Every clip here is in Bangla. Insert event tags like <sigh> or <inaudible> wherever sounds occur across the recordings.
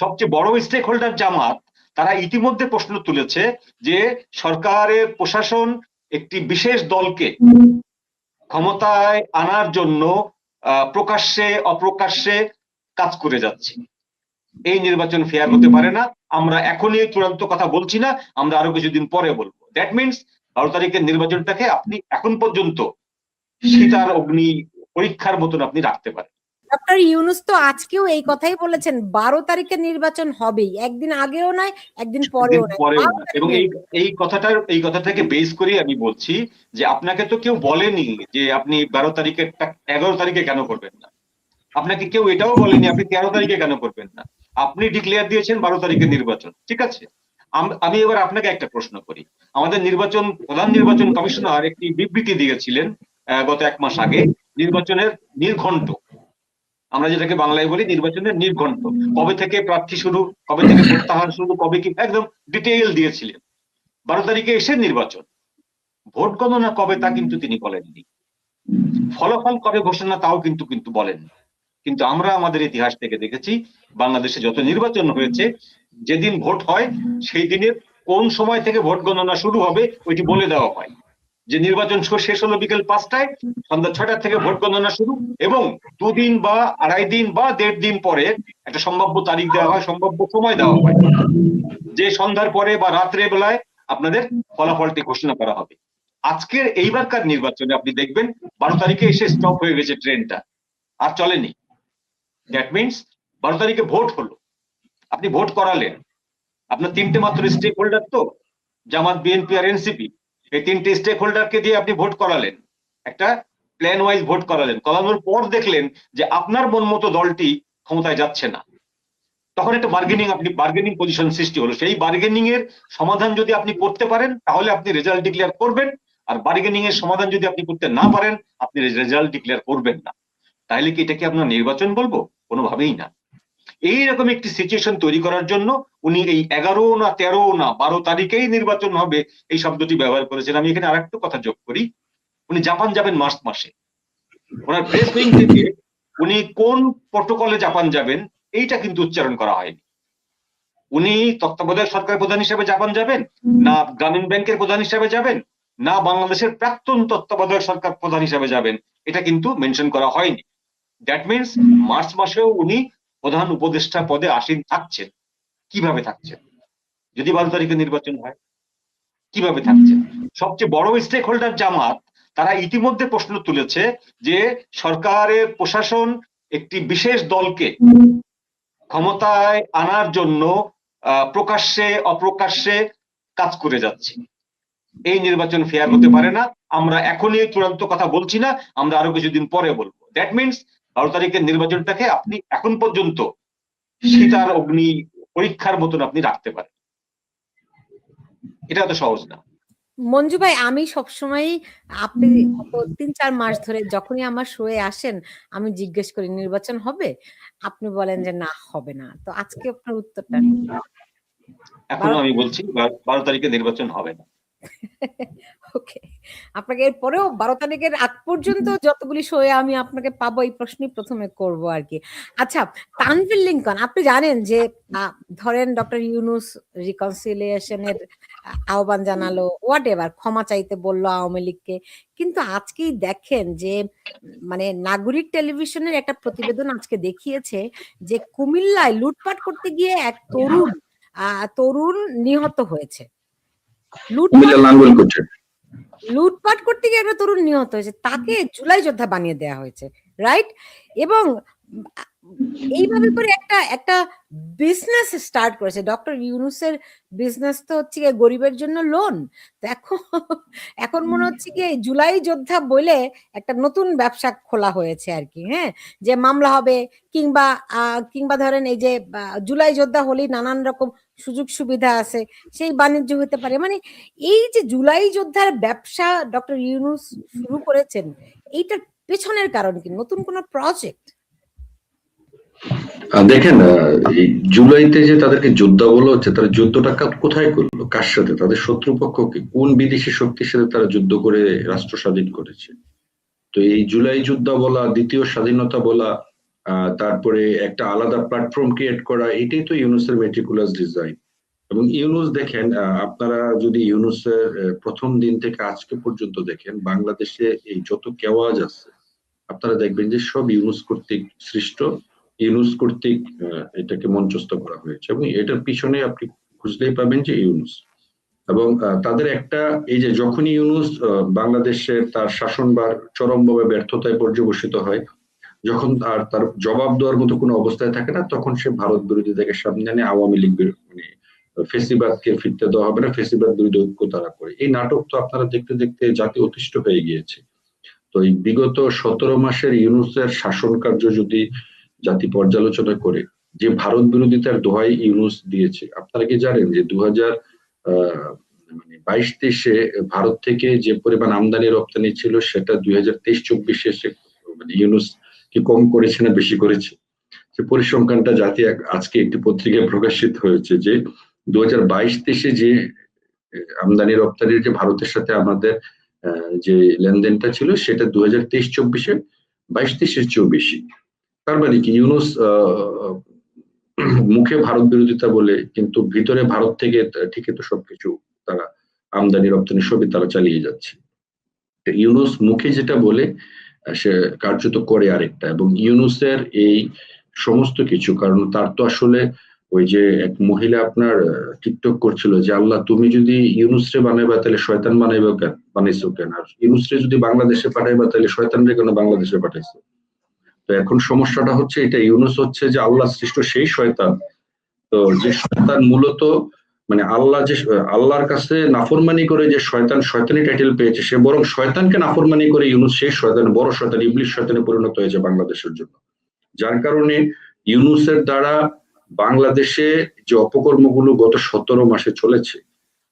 সবচেয়ে বড় স্টেক হোল্ডার জামাত, তারা ইতিমধ্যে প্রশ্ন তুলেছে যে সরকারের প্রশাসন একটি বিশেষ দলকে ক্ষমতায় আনার জন্য প্রকাশ্যে, অপ্রকাশ্যে কাজ করে যাচ্ছে। এই নির্বাচন ফেয়ার হতে পারে না। আমরা এখনই চূড়ান্ত কথা বলছি না, আমরা আরও কিছুদিন পরে বলব। দ্যাট মিনস বারো তারিখের নির্বাচনটাকে আপনি এখন পর্যন্ত সীতার অগ্নি পরীক্ষার মতন আপনি রাখতে পারেন। ডক্টর ইউনুস তো আজকেও এই কথাই বলেছেন বারো তারিখে নির্বাচন হবেই। একদিন আগেও নয় একদিন পরেও নয়। পরেও 12 না। এবং এই কথাটার এই কথাটাকে বেস করে আমি বলছি যে আপনাকে তো কেউ বলেনি যে আপনি বারো তারিখে এগারো তারিখে কেন করবেন না। আপনাকে কেউ এটাও বলেনি আপনি তেরো তারিখে কেন করবেন না। আপনি ডিক্লেয়ার দিয়েছেন বারো তারিখে নির্বাচন ঠিক আছে? আমি এবার আপনাকে একটা প্রশ্ন করি। আমাদের নির্বাচন প্রধান নির্বাচন কমিশনার একটি বিবৃতি দিয়েছিলেন গত এক মাস আগে। নির্বাচনের নির্ঘণ্ট আমরা যেটাকে বাংলায় বলি নির্বাচনের নির্ঘণ্ট। কবে থেকে প্রার্থী শুরু, কবে থেকে প্রত্যাহার শুরু, কবে কি, একদম ডিটেইল দিয়েছিলেন। বারো তারিখে এসে নির্বাচন। ভোট গণনা কবে তা কিন্তু তিনি বলেননি। ফলাফল কবে ঘোষণা তাও কিন্তু কিন্তু বলেননি। কিন্তু আমরা আমাদের ইতিহাস থেকে দেখেছি, বাংলাদেশে যত নির্বাচন হয়েছে, যেদিন ভোট হয়, সেই দিনের কোন সময় থেকে ভোট গণনা শুরু হবে, ওইটি বলে দেওয়া হয়। যে নির্বাচন শেষ হলো বিকেল পাঁচটায়, সন্ধ্যা ছয়টা থেকে ভোট গণনা শুরু এবং দুদিন বা আড়াই দিন বা দেড় দিন পরে একটা সম্ভাব্য তারিখ দেওয়া হয়, সম্ভাব্য সময় দেওয়া হয়। যে সন্ধ্যার পরে বা রাত্রে বেলায় আপনাদের ফলাফলটি ঘোষণা করা হবে। আজকের এইবারকার নির্বাচনে আপনি দেখবেন বারো তারিখে এসে স্টপ হয়ে গেছে ট্রেনটা। আর চলেনি। দ্যাট মিনস বারো তারিখে ভোট হলো। আপনি ভোট করালেন। আপনার তিনটে মাত্র স্টেক হোল্ডার তো, জামাত বিএনপি আর এনসিপি এই তিনটে স্টেক হোল্ডারকে দিয়ে আপনি ভোট করালেন। একটা প্ল্যান ওয়াইজ ভোট করালেন। করানোর পর দেখলেন যে আপনার মন মতো দলটি ক্ষমতায় যাচ্ছে না। তখন একটা বার্গেনিং আপনি বার্গেনিং পজিশন সৃষ্টি হলো। সেই বার্গেনিং এর সমাধান যদি আপনি করতে পারেন, তাহলে আপনি রেজাল্ট ডিক্লেয়ার করবেন। আর বার্গেনিং এর সমাধান যদি আপনি করতে না পারেন, আপনি রেজাল্ট ডিক্লেয়ার করবেন না। তাহলে কি এটাকে আপনার নির্বাচন বলব? কোনোভাবেই না। এইরকম একটি সিচুয়েশন তৈরি করার জন্য উনি এই এগারো না তেরো না বারো তারিখেই নির্বাচন হবে এই শব্দটি ব্যবহার করেছেন। আমি এখানে আরেকটু কথা যোগ করি। উনি জাপান যাবেন মার্চ মাসে। ওনার প্রেস উইং থেকে উনি কোন প্রোটোকলে জাপান যাবেন এইটা কিন্তু উচ্চারণ করা হয়নি। উনি তত্ত্বাবধায়ক সরকার প্রধান হিসেবে জাপান যাবেন? না গ্রামীণ ব্যাংকের প্রধান হিসেবে যাবেন? না বাংলাদেশের প্রাক্তন তত্ত্বাবধায়ক সরকার প্রধান হিসেবে যাবেন? এটা কিন্তু মেনশন করা হয়নি। দ্যাট মিনস মার্চ মাসেও উনি প্রধান উপদেষ্টা পদে আসীন থাকছেন। কীভাবে থাকছেন? যদি বারো তারিখে নির্বাচন হয়, কীভাবে থাকছেন? সবচেয়ে বড় স্টেক হোল্ডার জামাত, তারা ইতিমধ্যে প্রশ্ন তুলেছে যে সরকারের প্রশাসন একটি বিশেষ দলকে ক্ষমতায় আনার জন্য প্রকাশ্যে, অপ্রকাশ্যে কাজ করে যাচ্ছে। এই নির্বাচন ফেয়ার হতে পারে না। আমরা এখনই চূড়ান্ত কথা বলছি না, আমরা আরও কিছুদিন পরে বলব। দ্যাট মিনস বারো তারিখের নির্বাচনটাকে আপনি এখন পর্যন্ত সীতার অগ্নি পরীক্ষার মতন আপনি রাখতে পারেন। এটা তো সহজ না। মঞ্জু ভাই আমি সবসময় আপনি তিন চার মাস ধরে যখনই আমার শোয়ে আসেন আমি জিজ্ঞেস করি নির্বাচন হবে? আপনি বলেন যে না হবে না। তো আজকে আপনার উত্তরটা? এখনও আমি বলছি বারো তারিখে নির্বাচন হবে না। <laughs> ওকে আপনাকে এরপরেও বারো তারিখের আগ পর্যন্ত যতগুলি শোয়ে আমি আপনাকে পাবো এই প্রশ্নই প্রথমে করব আর কি আচ্ছা তানভীর লিঙ্কন আপনি জানেন যে ধরেন ডক্টর ইউনুস রিকনসিলিয়েশনের আহ্বান জানালো হোয়াট এভার ক্ষমা চাইতে বলল আওয়ামী লীগকে। কিন্তু আজকেই দেখেন যে মানে নাগরিক টেলিভিশনের একটা প্রতিবেদন আজকে দেখিয়েছে যে কুমিল্লায় লুটপাট করতে গিয়ে এক তরুণ আহ, তরুণ নিহত হয়েছে। লুটপাট কুমিল্লা করছে লুটপাট করতে গিয়ে একটা তরুণ নিহত হয়েছে। তাকে জুলাই যোদ্ধা বানিয়ে দেয়া হয়েছে রাইট এবং এইভাবে করে একটা একটা বিজনেস স্টার্ট করেছে। ডক্টর ইউনুসের বিজনেস তো হচ্ছে গিয়ে গরিবের জন্য লোন এখন এখন মনে হচ্ছে কি জুলাই যোদ্ধা বলে একটা নতুন ব্যবসা খোলা হয়েছে আর কি হ্যাঁ? যে মামলা হবে কিংবা কিংবা ধরেন এই যে জুলাই যোদ্ধা হলেই নানান রকম সুযোগ সুবিধা আছে সেই বাণিজ্য হতে পারে। মানে এই যে জুলাই যোদ্ধার ব্যবসা ডক্টর ইউনুস শুরু করেছেন এইটার পেছনের কারণ কি? নতুন কোন প্রজেক্ট দেখেন জুলাইতে যে তাদেরকে যোদ্ধা বলা হচ্ছে, তারা যুদ্ধটা কোথায় করল? কার সাথে? তাদের শত্রুপক্ষকে কোন বিদেশি শক্তির সাথে তারা যুদ্ধ করে রাষ্ট্র স্বাধীন করেছে? তো এই জুলাই যোদ্ধা বলা, দ্বিতীয় স্বাধীনতা বলা তারপরে একটা আলাদা প্ল্যাটফর্ম ক্রিয়েট করা, এটাই তো ইউনুসের মেট্রিকুলাস ডিজাইন এবং ইউনুস দেখেন আপনারা যদি ইউনুসের প্রথম দিন থেকে আজকে পর্যন্ত দেখেন, বাংলাদেশে এই যত কেওয়াজ আছে, আপনারা দেখবেন যে সব ইউনুস কর্তৃক সৃষ্ট। ইউনুস কর্তৃক এটাকে মঞ্চস্থ করা হয়েছে এবং এটার পিছনে আপনি খুঁজলেই পাবেন যে ইউনুস। এবং তাদের একটা এই যে যখনই ইউনুস বাংলাদেশের তার শাসনবার চরমভাবে ব্যর্থতায় পর্যবসিত হয়, যখন আর তার জবাব দেওয়ার মতো কোনো অবস্থায় থাকে না, তখন সে ভারত বিরোধীদেরকে সামনে আনে, আওয়ামী লীগ মানে ফেসিবাদকে ফিরতে দেওয়া হবে না, ফেসিবাদ বিরোধী ঐক্য তারা করে। এই নাটক তো আপনারা দেখতে দেখতে জাতি অতিষ্ঠ হয়ে গিয়েছে। তো এই বিগত সতেরো মাসের ইউনুসের শাসন কার্য যদি জাতি পর্যালোচনা করে, যে ভারত বিরোধিতার দোহাই ইউনুস দিয়েছে। আপনারা কি জানেন যে দু হাজার মানে বাইশ তেইশে ভারত থেকে যে পরিমাণ আমদানি রপ্তানি ছিল, সেটা দুই হাজার তেইশ চব্বিশে সে মানে ইউনুস কি কম করেছে না বেশি করেছে? সে পরিসংখ্যানটা জাতি আজকে একটি পত্রিকায় প্রকাশিত হয়েছে যে দু হাজার বাইশ তেইশে যে আমদানি রপ্তানির যে ভারতের সাথে আমাদের যে লেনদেনটা ছিল, সেটা দু হাজার তেইশ চব্বিশে বাইশ তেইশের চেয়েও বেশি তার মানে কি? ইউনুস মুখে ভারত বিরোধিতা বলে কিন্তু ভিতরে ভারত থেকে ঠিকই তো সবকিছু তারা আমদানি, রপ্তানি সবই তারা চালিয়ে যাচ্ছে। ইউনুস মুখে যেটা বলে সে কার্যত করে আরেকটা এবং ইউনুসের এই সমস্ত কিছু, কারণ তার তো আসলে ওই যে এক মহিলা আপনার টিকটক করছিল যে, আল্লাহ, তুমি যদি ইউনুসরে বানাইবা তাহলে শয়তান বানাইবা কেন? বানাইছো কেন? আর ইউনুসরে যদি বাংলাদেশে পাঠাইবা তাহলে শয়তানরে কেন বাংলাদেশে পাঠাইছো? তো এখন সমস্যাটা হচ্ছে এটা ইউনুস হচ্ছে যে আল্লাহ সৃষ্ট সেই শয়তান। তো যে শয়তান মূলত মানে আল্লাহ যে আল্লাহর কাছে নাফরমানি করে যে শয়তান শয়তানি টাইটেল পেয়েছে, সে বরং শয়তানকে নাফরমানি করে ইউনুস সেই শয়তান, বড় শয়তান, ইবলিশ শয়তানে পরিণত হয়েছে বাংলাদেশের জন্য। যার কারণে ইউনুসের দ্বারা বাংলাদেশে যে অপকর্মগুলো গত সতেরো মাসে চলেছে,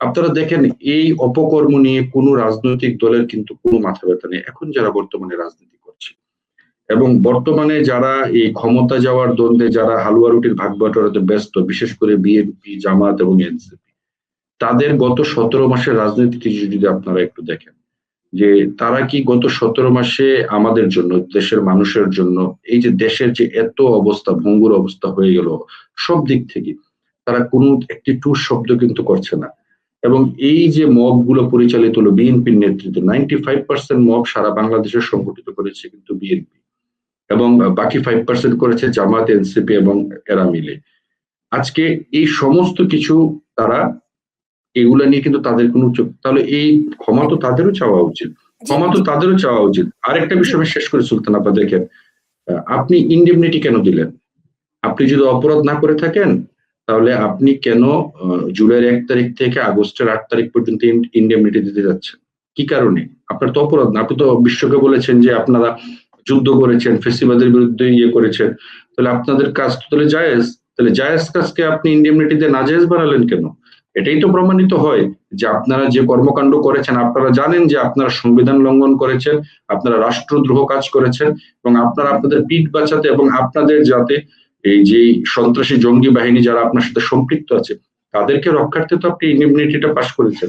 আপনারা দেখেন এই অপকর্ম নিয়ে কোনো রাজনৈতিক দলের কিন্তু কোনো মাথা ব্যথা নেই। এখন যারা বর্তমানে রাজনীতি এবং বর্তমানে যারা এই ক্ষমতা যাওয়ার দ্বন্দ্বে, যারা হালুয়া রুটির ভাগ বাটোয়ারাতে ব্যস্ত, বিশেষ করে বিএনপি, জামাত এবং এনসিপি, তাদের গত সতেরো মাসের রাজনীতি যদি আপনারা একটু দেখেন, যে তারা কি গত সতেরো মাসে আমাদের জন্য, দেশের মানুষের জন্য, এই যে দেশের যে এত অবস্থা, ভঙ্গুর অবস্থা হয়ে গেল, সব দিক থেকে তারা কোনো একটি টুর শব্দ কিন্তু করছে না। এবং এই যে মবগুলো পরিচালিত হলো বিএনপির নেতৃত্বে নাইনটি ফাইভ পার্সেন্ট মব সারা বাংলাদেশে সংগঠিত করেছে কিন্তু বিএনপি। এবং বাকি ফাইভ পার্সেন্ট করেছে জামাত এনসিপি এবং এরা মিলে। আজকে এই সমস্ত কিছু তারা এগুলা নিয়ে কিন্তু তাদের কোনো তাহলে এই ক্ষমা তো তাদেরও চাওয়া উচিত। ক্ষমা তো তাদেরও চাওয়া উচিত। আরেকটা বিষয় আমি শেষ করে সুলতান আপা দেখেন আপনি ইন্ডেমনিটি কেন দিলেন? আপনি যদি অপরাধ না করে থাকেন তাহলে আপনি কেন জুলাইয়ের এক তারিখ থেকে আগস্টের আট তারিখ পর্যন্ত ইন্ডেমনিটি দিতে যাচ্ছেন? কি কারণে? আপনার তো অপরাধ না। আপনি তো বিশ্বকে বলেছেন যে আপনারা যুদ্ধ করেছেন ফেসিবাদের বিরুদ্ধে ইয়ে করেছেন, তাহলে আপনাদের কাজ তো তাহলে জায়েজ। তাহলে জায়েজ কাজকে আপনি ইন্ডেমনিটি দিয়ে নাজায়েজ বানালেন কেন? এটাই তো প্রমাণিত হয় যে আপনারা যে কর্মকাণ্ড করেছেন, আপনারা জানেন যে আপনারা সংবিধান লঙ্ঘন করেছেন, আপনারা রাষ্ট্রদ্রোহ কাজ করেছেন, এবং আপনারা আপনাদের পিঠ বাঁচাতে এবং আপনাদের যাতে এই যে সন্ত্রাসী জঙ্গি বাহিনী যারা আপনার সাথে সম্পৃক্ত আছে, তাদেরকে রক্ষার্থে তো আপনি ইন্ডেমনিটিটা পাশ করেছেন।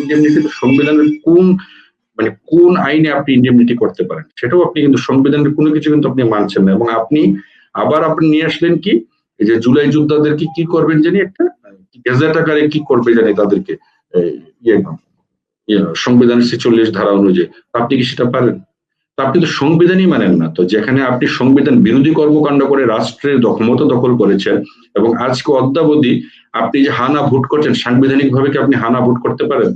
ইন্ডেমনিটি সংবিধানের কোন মানে কোন আইনে আপনি ইন্ডেমনিটি করতে পারেন সেটাও আপনি কিন্তু সংবিধানের কোনো কিছু কিন্তু আপনি মানছেন না। এবং আপনি আবার আপনি নিয়ে আসলেন কি এই যে জুলাই যোদ্ধাদেরকে কি করবেন জানি একটা গেজেট আকারে কি করবে জানি তাদেরকে ইয়ে ইয়ে, সংবিধানের ছেচল্লিশ ধারা অনুযায়ী। আপনি কি সেটা পারেন? আপনি তো সংবিধানই মানেন না। তো যেখানে আপনি সংবিধান বিরোধী কর্মকাণ্ড করে রাষ্ট্রের ক্ষমতা দখল করেছেন এবং আজকে অদ্যাবধি আপনি যে হানা ভোট করছেন সাংবিধানিক ভাবে কি আপনি হানা ভোট করতে পারেন?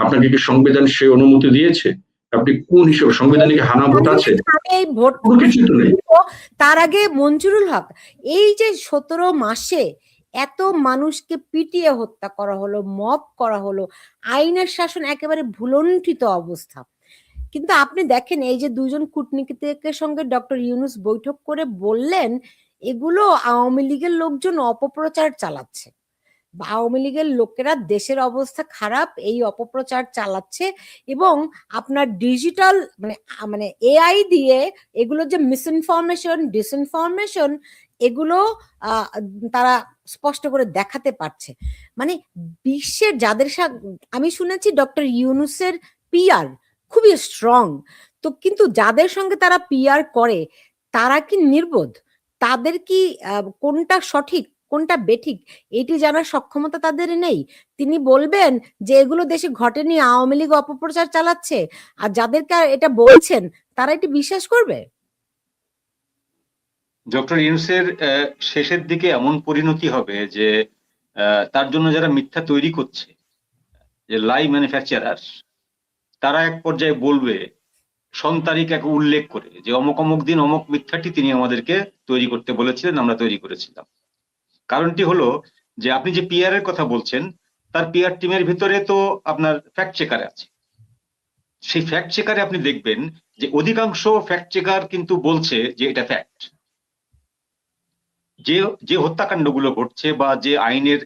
আপনাকে কি সংবিধান সেই অনুমতি দিয়েছে? আপনি কোন হিসেবে সংবিধানিক হানা ভোট আছে? তার আগে মঞ্জুরুল হক এই যে সতেরো মাসে এত মানুষকে পিটিয়ে হত্যা করা হলো মব করা হলো আইনের শাসন একেবারে ভুলণ্ঠিত অবস্থা। কিন্তু আপনি দেখেন এই যে দুজন কূটনীতিকের সঙ্গে ডক্টর ইউনুস বৈঠক করে বললেন এগুলো আওয়ামী লীগের লোকজন অপপ্রচার চালাচ্ছে। আওয়ামী লীগের লোকেরা দেশের অবস্থা খারাপ, এই অপপ্রচার চালাচ্ছে এবং আপনার ডিজিটাল মানে মানে এআই দিয়ে এগুলো যে মিসইনফরমেশন ডিসইনফরমেশন এগুলো তারা স্পষ্ট করে দেখাতে পারছে। মানে বিশ্বের যাদের আমি শুনেছি ডক্টর ইউনুসের পিআর খুবই স্ট্রং তো কিন্তু যাদের সঙ্গে তারা পিআর করে, তারা কি নির্বোধ? তাদের কি কোনটা সঠিক? কোনটা বেঠিক? এটি জানার সক্ষমতা তাদের নেই। তিনি বলবেন যে এগুলো দেশে ঘটেনি, আওয়ামী লীগ অপপ্রচার চালাচ্ছে। আর যাদেরকে এটা বলছেন, তারা এটি বিশ্বাস করবে? ডক্টর ইউনুসের শেষের দিকে এমন পরিণতি হবে যে তার জন্য যারা মিথ্যা তৈরি করছে, যে লাই ম্যানুফ্যাকচারার, তারা এক পর্যায়ে বলবে, সন তারিখ এক উল্লেখ করে, যে অমুক অমুক দিন অমুক মিথ্যাটি তিনি আমাদেরকে তৈরি করতে বলেছিলেন, আমরা তৈরি করেছিলাম। কারণটি হলো যে আপনি যে পিআর এর কথা বলছেন, তার পিআর টিমের ভিতরে তো আপনার ফ্যাক্ট চেকার আছে। সেই ফ্যাক্ট চেকারে আপনি দেখবেন যে অধিকাংশ ফ্যাক্ট চেকার কিন্তু বলছে যে এটা ফ্যাক্ট যে যে হত্যাকাণ্ডগুলো ঘটছে বা যে আইনের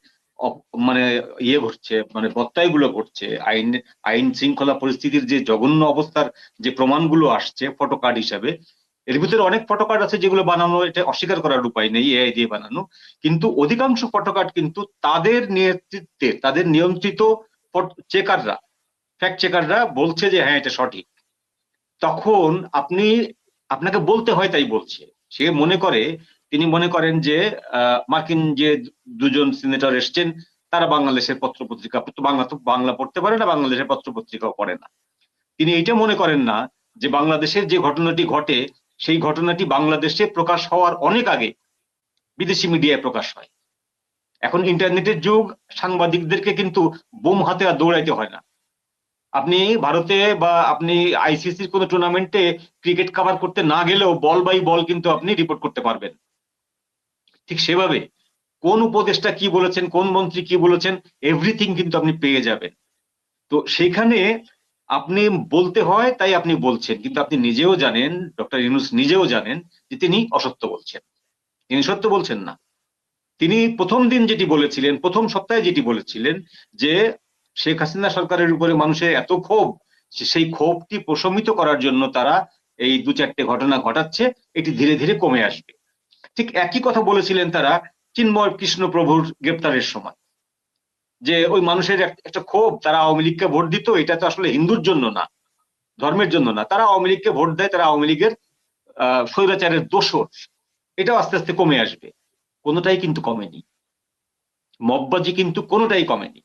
মানে ইয়ে ঘটছে মানে বত্তাইগুলো ঘটছে, আইন আইন শৃঙ্খলা পরিস্থিতির যে জঘন্য অবস্থার যে প্রমাণগুলো আসছে ফটো কার্ড হিসাবে এর ভিতরে অনেক ফটো কার্ড আছে যেগুলো বানানো, এটা অস্বীকার করার উপায় নেই এআই দিয়ে বানানো। কিন্তু অধিকাংশ ফটো কার্ড কিন্তু তাদের নেতৃত্বে, তাদের নিয়ন্ত্রিত চেকাররা ফ্যাক্ট চেকাররা বলছে যে হ্যাঁ এটা সঠিক। তখন আপনি, আপনাকে বলতে হয় তাই বলছে। সে মনে করে, তিনি মনে করেন যে মার্কিন যে দুজন সিনেটর এসছেন, তারা বাংলাদেশের পত্র পত্রিকা বাংলা তো, বাংলা পড়তে পারে না, বাংলাদেশের পত্র পত্রিকাও পড়ে না। তিনি এটা মনে করেন না যে, বাংলাদেশের যে ঘটনাটি ঘটে সেই ঘটনাটি বাংলাদেশে প্রকাশ হওয়ার অনেক আগে বিদেশি মিডিয়ায় প্রকাশ হয়। এখন ইন্টারনেটের যুগ, সাংবাদিকদেরকে কিন্তু বোম হাতে আর দৌড়াইতে হয় না। আপনি ভারতে বা আপনি আইসিসির কোনো টুর্নামেন্টে ক্রিকেট কভার করতে না গেলেও বল বাই বল কিন্তু আপনি রিপোর্ট করতে পারবেন। ঠিক সেভাবে কোন উপদেষ্টা কি বলেছেন, কোন মন্ত্রী কি বলেছেন এভরিথিং কিন্তু আপনি পেয়ে যাবেন। তো সেখানে আপনি বলতে হয়, তাই আপনি বলছেন। কিন্তু আপনি নিজেও জানেন, ডক্টর ইউনুস নিজেও জানেন যে তিনি অসত্য বলছেন। তিনি সত্য বলছেন না। তিনি প্রথম দিন যেটি বলেছিলেন, প্রথম সপ্তাহে যেটি বলেছিলেন যে শেখ হাসিনা সরকারের উপরে মানুষের এত ক্ষোভ সেই ক্ষোভটি প্রশমিত করার জন্য তারা এই দু চারটে ঘটনা ঘটাচ্ছে, এটি ধীরে ধীরে কমে আসবে। ঠিক একই কথা বলেছিলেন তারা চিন্ময় কৃষ্ণ প্রভুর গ্রেপ্তারের সময়। যে ওই মানুষের এক- একটা ক্ষোভ, তারা আওয়ামী লীগকে ভোট দিত, এটা তো আসলে হিন্দুর জন্য না, ধর্মের জন্য না। তারা আওয়ামী লীগকে ভোট দেয়, তারা আওয়ামী লীগের স্বৈরাচারের দোষর। এটাও আস্তে আস্তে কমে আসবে। কোনোটাই কিন্তু কমেনি। মববাজি কিন্তু কোনোটাই কমেনি।